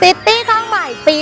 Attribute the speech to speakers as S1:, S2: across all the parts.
S1: ซิตี้ข้างใหม่ปี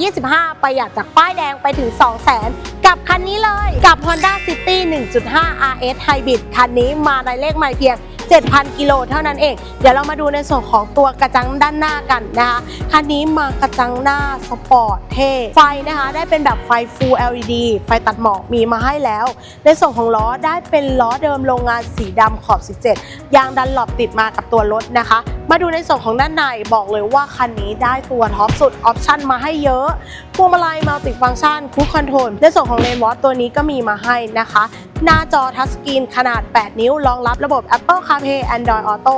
S1: 2025 ประหยัดจากป้ายแดงไปถึง 200,000กับคันนี้เลย กับ Honda City 1.5 RS Hybrid คันนี้มาในเลขใหม่เพียง 7,000 กิโลเท่านั้นเอง เดี๋ยวเรามาดูในส่วนของตัวกระจังด้านหน้ากันนะคะ คันนี้มากระจังหน้าสปอร์ตเท่ ไฟนะคะ ได้เป็นแบบไฟ Full LED ไฟตัดหมอกมีมาให้แล้ว ในส่วนของล้อได้เป็นล้อเดิมโรงงานสีดำขอบ 17 ยางดันหลบติดมากับตัวรถนะคะ มาดูในส่วนของด้านในบอกเลยว่าคันนี้ได้ตัวท็อปสุดออปชั่นมาให้เยอะพวงมาลัยมัลติฟัง c t ชันคูคอนโทรลในส่วนของเลนวอตตัวนี้ก็มีมาให้นะคะ หน้าจอทัชสกรีนขนาด 8 นิ้ว รองรับระบบ Apple CarPlay Android Auto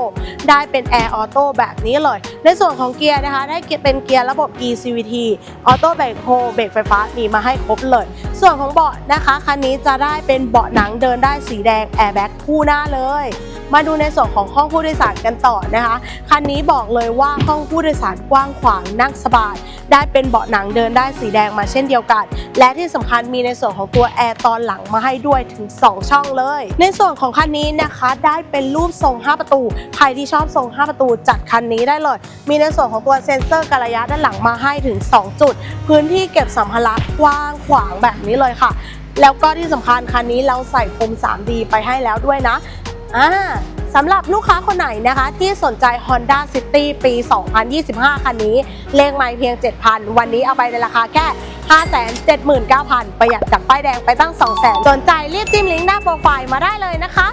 S1: ได้เป็น Air Auto แบบนี้เลย ในส่วนของเกียร์นะคะ ได้เป็นเกียร์ระบบ eCVT Auto Brake Hold เบรกไฟฟ้ามีมาให้ครบเลย ส่วนของเบาะนะคะคันนี้จะได้เป็นเบาะหนังเดินได้สีแดง Airbag คู่หน้าเลย มาดูในส่วนของห้องผู้โดยสารกันต่อนะคะ คันนี้บอกเลยว่าห้องผู้โดยสารกว้างขวางนั่งสบาย ได้เป็นเบาะหนังเดินได้สีแดงมาเช่นเดียวกัน และที่สำคัญมีในส่วนของตัวแอร์ตอนหลังมาให้ด้วยถึง 2 ช่องเลย ในส่วนของคันนี้นะคะได้เป็นรูปทรง 5 ประตู ใครที่ชอบทรง 5 ประตูจัดคันนี้ได้เลย มีในส่วนของตัวเซ็นเซอร์การระยะด้านหลังมาให้ถึง 2 จุด พื้นที่เก็บสัมภาระกว้างขวางแบบนี้เลยค่ะแล้วก็ที่สำคัญคันนี้เราใส่พรม 3D ไปให้แล้วด้วยนะ อ่าสำหรับลูกค้าคนไหนนะคะ ที่สนใจ Honda City ปี 2025 คันนี้ เลขไม่เพียง 7,000 วันนี้เอาไปในราคาแค่ 579,000 ประหยัดจากป้ายแดงไปตั้ง 200,000 สนใจรีบจิ้มลิงก์หน้าโปรไฟล์มาได้เลยนะคะ